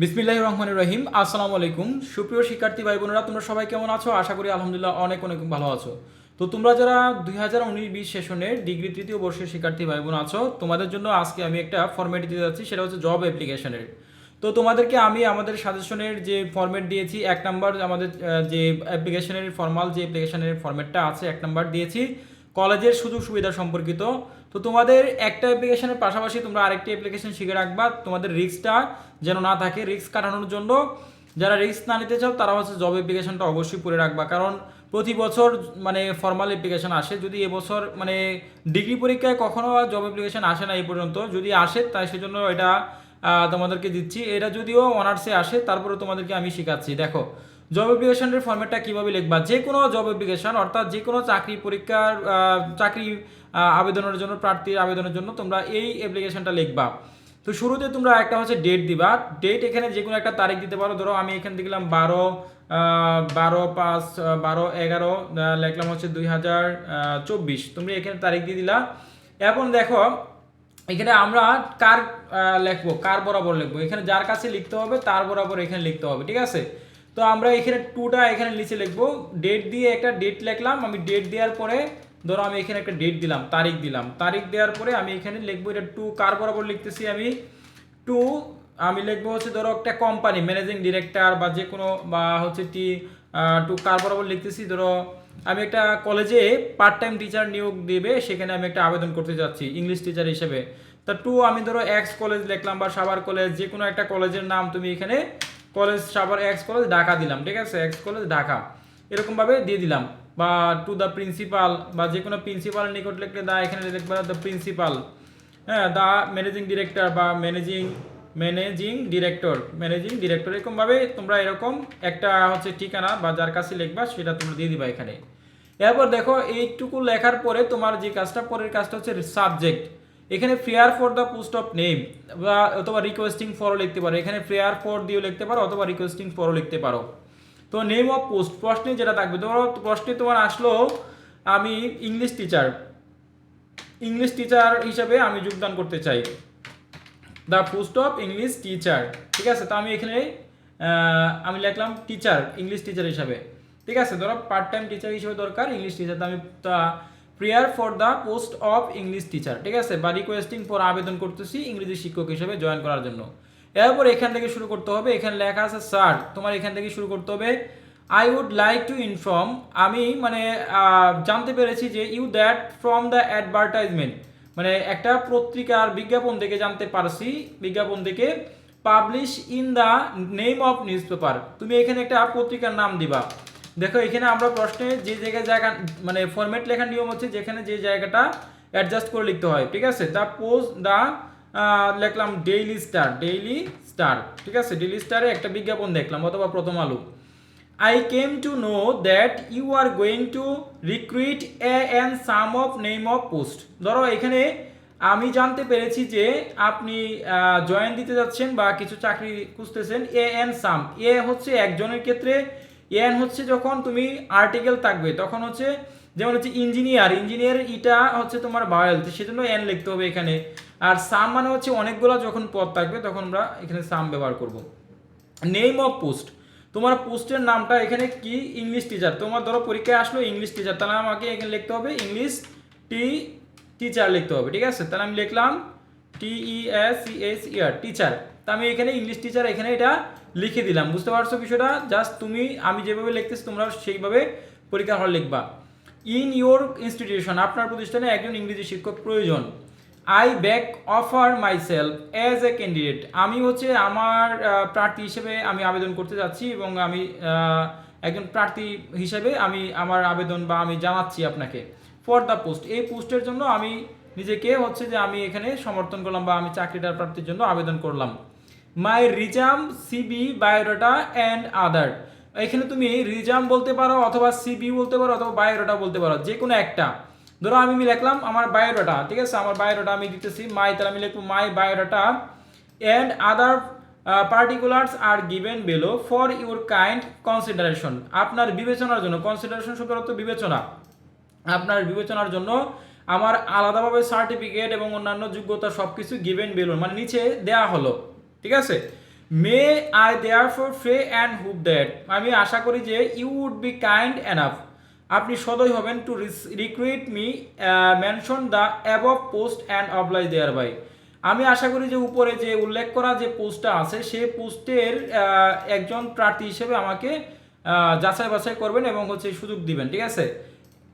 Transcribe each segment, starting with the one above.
বিসমিল্লাহ রহমান রহিম। আসসালামু আলাইকুম সুপ্রিয় শিক্ষার্থী ভাই বোনেরা, তোমরা সবাই কেমন আছো? আশা করি আলহামদুলিল্লাহ অনেক অনেক ভালো আছো। তো তোমরা যারা দুই হাজার উনিশ বিশ সেশনের ডিগ্রি তৃতীয় বর্ষের শিক্ষার্থী ভাই বোন আছো, তোমাদের জন্য আজকে আমি একটা ফর্মেট দিতে যাচ্ছি, সেটা হচ্ছে জব অ্যাপ্লিকেশনের তো তোমাদেরকে আমি আমাদের সাজেশনের যে ফর্মেট দিয়েছি, এক নাম্বার আমাদের যে অ্যাপ্লিকেশনের ফর্মাল যে অ্যাপ্লিকেশনের ফর্মেটটা আছে, এক নাম্বার দিয়েছি। কলেজের সুযোগ সুবিধা সম্পর্কিত। তো তোমাদের একটা অ্যাপ্লিকেশনের পাশাপাশি তোমরা আরেকটি অ্যাপ্লিকেশন শিখে রাখবা। তোমাদের রিস্কটা যেন না থাকে রিস্ক কাটানোর জন্য। যারা রিস্ক না নিতে চাও তারা হচ্ছে জব অ্যাপ্লিকেশনটা অবশ্যই পড়ে রাখবা। কারণ প্রতি বছর মানে ফর্মাল অ্যাপ্লিকেশন আসে। যদি এবছর মানে ডিগ্রি পরীক্ষায় কখনো জব অ্যাপ্লিকেশন আসে না এই পর্যন্ত, যদি আসে, তাই সেজন্য এটা তোমাদেরকে দিচ্ছি। এটা যদিও অনার্সে আসে তারপরে তোমাদেরকে আমি শেখাচ্ছি। দেখো জব অ্যাপ্লিকেশনের ফর্মেটটা কীভাবে লিখবা? যে কোনো জব অ্যাপ্লিকেশন অর্থাৎ যে কোনো চাকরি পরীক্ষার চাকরি আবেদনের জন্য, প্রার্থীর আবেদনের জন্য তোমরা এই অ্যাপ্লিকেশনটা লিখবা। তো শুরুতে তোমরা একটা হচ্ছে ডেট দিবা। ডেট এখানে যে কোনো একটা তারিখ দিতে পারো। ধরো আমি এখানে দেখলাম বারো বারো পাঁচ বারো এগারো লিখলাম হচ্ছে দুই হাজার চব্বিশ। তুমি এখানে তারিখ দিয়ে দিলা। এখন দেখো, এখানে আমরা কার লিখব, কার বরাবর লিখব? এখানে যার কাছে লিখতে হবে, তার বরাবর এখানে লিখতে হবে, ঠিক আছে? তো আমরা এখানে টুটা এখানে নিচে লিখব। ডেট দিয়ে একটা ডেট লিখলাম, আমি ডেট দেওয়ার পরে ধরো আমি এখানে একটা ডেট দিলাম, তারিখ দিলাম। তারিখ দেওয়ার পরে আমি এখানে লিখব এটা টু কার বরাবর লিখতেছি আমি? টু আমি লিখব হচ্ছে ধরো একটা কোম্পানি ম্যানেজিং ডিরেক্টর বা যে কোনো বা হচ্ছে টি টু কার বরাবর লিখতেছি। ধরো আমি একটা কলেজে পার্ট টাইম টিচার নিয়োগ দেবে, সেখানে আমি একটা আবেদন করতে যাচ্ছি ইংলিশ টিচার হিসেবে। তা টু আমি ধরো এক্স কলেজ লিখলাম বা সাভার কলেজ যে কোনো একটা কলেজের নাম তুমি এখানে college Savar X college Dhaka দিলাম, ঠিক আছে? X college Dhaka. এরকমভাবে দিয়ে দিলাম। বা টু দ্য প্রিন্সিপাল বা যে কোনো প্রিন্সিপালের নিকট লিখলে দা এখানে লিখবা দ্য প্রিন্সিপাল হ্যাঁ দা ম্যানেজিং ডিরেক্টর বা managing managing director managing director এরকমভাবে তোমরা এরকম একটা হচ্ছে ঠিকানা বা যার কাছে লিখবা সেটা তোমরা দিয়ে দিবা এখানে। এরপর দেখো, এইটুকু লেখার পরে তোমার যে কাজটা, পরের কাজটা হচ্ছে সাবজেক্ট এখানে prayer for the post of name বা অথবা রিকোয়েস্টিং ফরও লিখতে পারো। এখানে ফেয়ার ফর দিয়েও লিখতে পারো অথবা রিকোয়েস্টিং ফরও লিখতে পারো। তো নেম অফ পোস্ট প্রশ্নে যেটা থাকবে, ধরো প্রশ্নে তোমার আসলো, আমি ইংলিশ টিচার ইংলিশ টিচার হিসাবে আমি যোগদান করতে চাই। The post of English teacher ঠিক আছে? তো আমি এখানে আমি লিখলাম টিচার ইংলিশ টিচার হিসাবে। ঠিক আছে? ধরো পার্ট টাইম টিচার হিসেবে দরকার ইংলিশ টিচার তো আমি prayer for the post of English teacher ঠিক আছে? বা রিকোয়েস্টিং ফর আবেদন করতেছি ইংরেজি শিক্ষক হিসেবে জয়েন করার জন্য। এরপর এখান থেকে শুরু করতে হবে, এখানে লেখা আছে স্যার তোমার এখান থেকে শুরু করতে হবে I would like to inform আমি মানে জানতে পেরেছি যে you that from the advertisement মানে একটা পত্রিকার বিজ্ঞাপন থেকে জানতে পারছি, বিজ্ঞাপন থেকে publish in the name of newspaper তুমি এখানে একটা পত্রিকার নাম দিবা। দেখো, এখানে আমরা প্রশ্নে যে জায়গায় জায়গা মানে ফরম্যাট লেখার নিয়ম হচ্ছে যেখানে যে জায়গাটা অ্যাডজাস্ট করে লিখতে হয়, ঠিক আছে? দ্য পোস্ট দ্য লিখলাম ডেইলি স্টার ডেইলি স্টার ঠিক আছে? ডেইলি স্টারে একটা বিজ্ঞাপন দেখলাম অথবা Prothom Alo. I came to know that you are going to recruit a and some of name of post ধরো, এখানে আমি জানতে পেরেছি যে আপনি জয়েন দিতে যাচ্ছেন বা কিছু চাকরি খুঁজতেছেন এ এন সাম এ হচ্ছে একজনের ক্ষেত্রে এন হচ্ছে যখন তুমি আর্টিকেল থাকবে, তখন হচ্ছে যেমন হচ্ছে ইঞ্জিনিয়ার ইঞ্জিনিয়ার ইটা হচ্ছে তোমার বায়োল সেজন্য এন লিখতে হবে এখানে। আর সাম মানে হচ্ছে অনেকগুলো যখন পদ থাকবে, তখন আমরা এখানে সাম ব্যবহার করব। নেম অফ পোস্ট তোমার পোস্টের নামটা এখানে কি ইংলিশ টিচার তোমার ধরো পরীক্ষায় আসলো ইংলিশ টিচার তাহলে আমাকে এখানে লিখতে হবে ইংলিশ টি টিচার লিখতে হবে, ঠিক আছে? তাহলে আমি লিখলাম T E S C S year teacher তা আমি এখানে ইংলিশ টিচার এখানে এটা লিখে দিলাম। বুঝতে পারছ বিষয়টা? জাস্ট তুমি, আমি যেভাবে লিখতেছি তোমরা সেইভাবে পরীক্ষা হল লিখবা। ইন ইউর ইনস্টিটিউশন আপনার প্রতিষ্ঠানে একজন ইংরেজি শিক্ষক প্রয়োজন। I back offer myself as a candidate আমি হচ্ছে আমার প্রার্থী হিসেবে আমি আবেদন করতে যাচ্ছি এবং আমি একজন প্রার্থী হিসেবে আমি আমার আবেদন বা আমি জানাচ্ছি আপনাকে। ফর দ্য পোস্ট এই পোস্টের জন্য আমি নিজেকে হচ্ছে যে আমি এখানে সমর্থন করলাম বা আমি চাকরিটার প্রার্থীর জন্য আবেদন করলাম। My resume CV biodata and other এখানে তুমি রিজাম বলতে পারো অথবা সিবি বলতে পারো অথবা বায়োডাটা বলতে পারো যে কোনো একটা। ধরো আমি লিখলাম আমার বায়োডাটা ঠিক আছে? আমার বায়োডাটা আমি দিতেছি মাই তাহলে আমি লিখব my biodata and other particulars are given below for your kind consideration আপনার বিবেচনার জন্য কনসিডারেশন শব্দের অর্থ বিবেচনা। আপনার বিবেচনার জন্য আমার আলাদাভাবে সার্টিফিকেট এবং অন্যান্য যোগ্যতা সব কিছু গিভেন বেলুন মানে নিচে দেয়া হলো। ঠিক আছে? May I therefore pray and hope that আমি আশা করি যে you would be kind enough আপনি সদয় হবেন to recruit me mention the above post and oblige thereby আমি আশা করি যে উপরে যে উল্লেখ করা যে পোস্টটা আছে সেই পোস্টের একজন প্রার্থী হিসেবে আমাকে যাচাই বাছাই করবেন এবং হচ্ছে সুযোগ দিবেন, ঠিক আছে?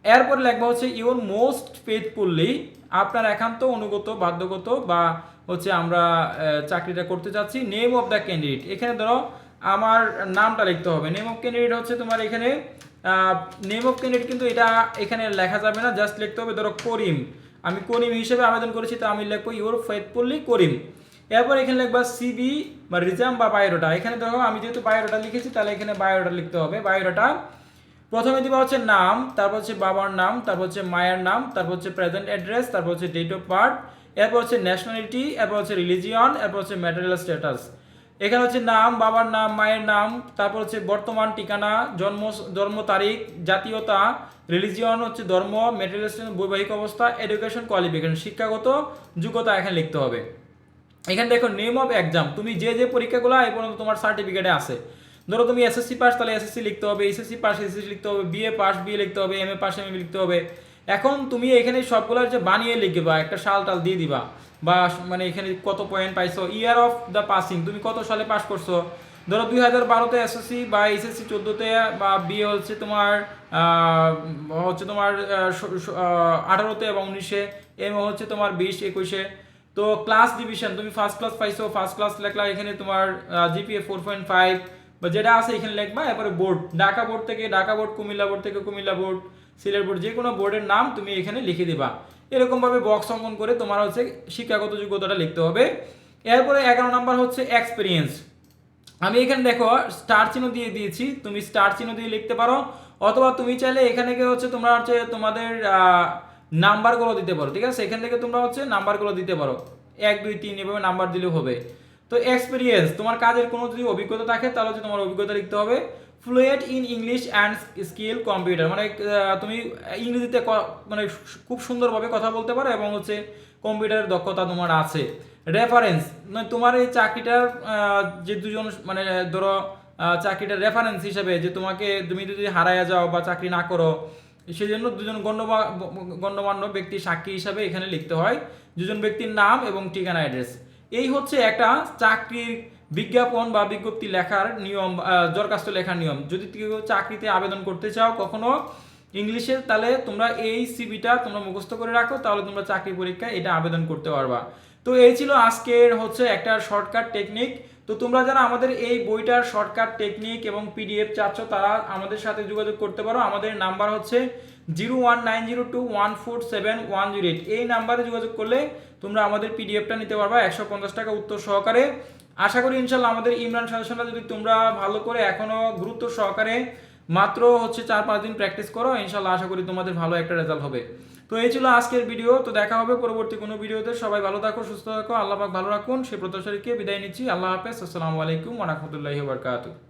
এরপরে লেখবা হচ্ছে ইউর মোস্ট ফেথফুললি আপনার একান্ত অনুগত, বাধ্যগত বা হচ্ছে আমরা চাকরিটা করতে চাচ্ছি। নেম অফ দ্য ক্যান্ডিডেট এখানে ধরো আমার নামটা লিখতে হবে। নেম অফ ক্যান্ডিডেট হচ্ছে তোমার এখানে নেম অফ ক্যান্ডিডেট কিন্তু এটা এখানে লেখা যাবে না। জাস্ট লিখতে হবে ধরো করিম। আমি করিম হিসেবে আবেদন করেছি, তো আমি লিখব ইউর ফেথফুললি করিম। এরপর এখানে লিখবা সিবি বা রিজাম বা বায়োডাটা এখানে দেখো আমি যেহেতু বায়োডাটা লিখেছি, তাহলে এখানে বায়োডাটা লিখতে হবে। বায়োডাটা প্রথমে দিবা হচ্ছে নাম, তারপর হচ্ছে বাবার নাম, তারপর হচ্ছে মায়ের নাম, তারপর হচ্ছে প্রেজেন্ট অ্যাড্রেস তারপর হচ্ছে ডেট অফ বার্থ এরপর হচ্ছে ন্যাশনালিটি এরপর হচ্ছে রিলিজিয়ন এরপর হচ্ছে ম্যাটেরিয়াল স্ট্যাটাস এখানে হচ্ছে নাম, বাবার নাম, মায়ের নাম, তারপর হচ্ছে বর্তমান ঠিকানা, জন্ম জন্ম তারিখ, জাতীয়তা রিলিজিয়ন হচ্ছে ধর্ম ম্যাটেরিয়াল বৈবাহিক অবস্থা এডুকেশন কোয়ালিফিকেশন শিক্ষাগত যোগ্যতা এখানে লিখতে হবে। এখানে দেখো নেম অফ এক্সাম তুমি যে যে পরীক্ষাগুলো এই পর্যন্ত তোমার সার্টিফিকেটে আছে। ধরো তুমি এসএসসি পাস তাহলে এসএসসি লিখতে হবে এসএসসি পাস এসএসসি লিখতে হবে বিএ পাস বিএ লিখতে হবে এমএ পাস এমএ লিখতে হবে। এখন তুমি এখানে সবগুলো যে বানিয়ে লিখবা, একটা সাল টাল দিয়ে দিবা, বা মানে এখানে কত পয়েন্ট পাইছো ইয়ার অফ দ্য পাসিং তুমি কত সালে পাস করছ? ধরো দুই হাজার বারোতে এসএসসি বা এসএসসি চোদ্দোতে, বা বিএ হচ্ছে তোমার হচ্ছে তোমার আঠারোতে এবং উনিশে এম হচ্ছে তোমার বিশ, একুশে। তো ক্লাস ডিভিশন তুমি ফার্স্ট ক্লাস পাইছো ফার্স্ট ক্লাস লেখলা এখানে তোমার জিপিএ ফোর পয়েন্ট ফাইভ বা যেটা আছে এখানে লিখবা, এরপরে বোর্ড ঢাকা বোর্ড থেকে, ঢাকা বোর্ড কুমিল্লা বোর্ড থেকে কুমিল্লা বোর্ড সিলেট বোর্ড যে কোনো বোর্ডের নাম তুমি এখানে লিখে দিবা। এরকমভাবে বক্স অঙ্কন করে তোমার হচ্ছে শিক্ষাগত যোগ্যতাটা লিখতে হবে। এরপরে এগারো নাম্বার হচ্ছে এক্সপিরিয়েন্স আমি এখানে দেখো স্টার চিহ্ন দিয়ে দিয়েছি। তুমি স্টার চিহ্ন দিয়ে লিখতে পারো। অথবা তুমি চাইলে এখানে গিয়ে হচ্ছে তোমরা হচ্ছে তোমাদের নাম্বারগুলো দিতে পারো, ঠিক আছে? এখান থেকে তোমরা হচ্ছে নাম্বারগুলো দিতে পারো। এক, দুই, তিন এভাবে নাম্বার দিলেও হবে। তো এক্সপিরিয়েন্স তোমার কাজের কোনো যদি অভিজ্ঞতা থাকে, তাহলে হচ্ছে তোমার অভিজ্ঞতা লিখতে হবে। Fluent in English and skill computer মানে তুমি ইংরেজিতে মানে খুব সুন্দরভাবে কথা বলতে পারো এবং হচ্ছে কম্পিউটারের দক্ষতা তোমার আছে। রেফারেন্স মানে তোমার এই চাকরিটার যে দুজন মানে ধরো চাকরিটার রেফারেন্স হিসেবে যে তোমাকে তুমি যদি হারায়া যাও বা চাকরি না করো সেই জন্য দুজন গণ্যমা- গণ্যমান্য ব্যক্তি সাক্ষী হিসাবে এখানে লিখতে হয়। দুজন ব্যক্তির নাম এবং ঠিকানা অ্যাড্রেস এই হচ্ছে একটা চাকরির বিজ্ঞাপন বা বিজ্ঞপ্তি লেখার নিয়ম দরখাস্ত লেখার নিয়ম। যদি কেউ চাকরিতে আবেদন করতে চাও কখনো ইংলিশে, তাহলে তোমরা এই সিবিটা তোমরা মুখস্থ করে রাখো, তাহলে তোমরা চাকরি পরীক্ষায় এটা আবেদন করতে পারবা। তো এই ছিল আজকের হচ্ছে একটা শর্টকাট টেকনিক। তো তোমরা যারা আমাদের এই বইটার শর্টকাট টেকনিক এবং পিডিএফ চাচ্ছ, তারা আমাদের সাথে যোগাযোগ করতে পারো। আমাদের নাম্বার হচ্ছে zero one nine zero two one four seven one zero eight. এই নাম্বারে যোগাযোগ করলে তোমরা আমাদের পিডিএফটা নিতে পারবা একশো পঞ্চাশ টাকা উত্তর সহকারে। আশা করি ইনশাল্লাহ আমাদের ইমরান সাজেশনটা যদি তোমরা ভালো করে এখনও গুরুত্ব সহকারে মাত্র হচ্ছে চার পাঁচ দিন প্র্যাকটিস করো ইনশাল্লাহ আশা করি তোমাদের ভালো একটা রেজাল্ট হবে। তো এই ছিল আজকের ভিডিও, তো দেখা হবে পরবর্তী কোনো ভিডিওতে। সবাই ভালো থাকো, সুস্থ থাকো, আল্লাহ পাক ভালো রাখুন। সে প্রত্যাশারীকে বিদায় নিচ্ছি। আল্লাহ হাফেজ, আসসালামু আলাইকুম ওয়া রাহমাতুল্লাহি ওয়া বারাকাতুহু।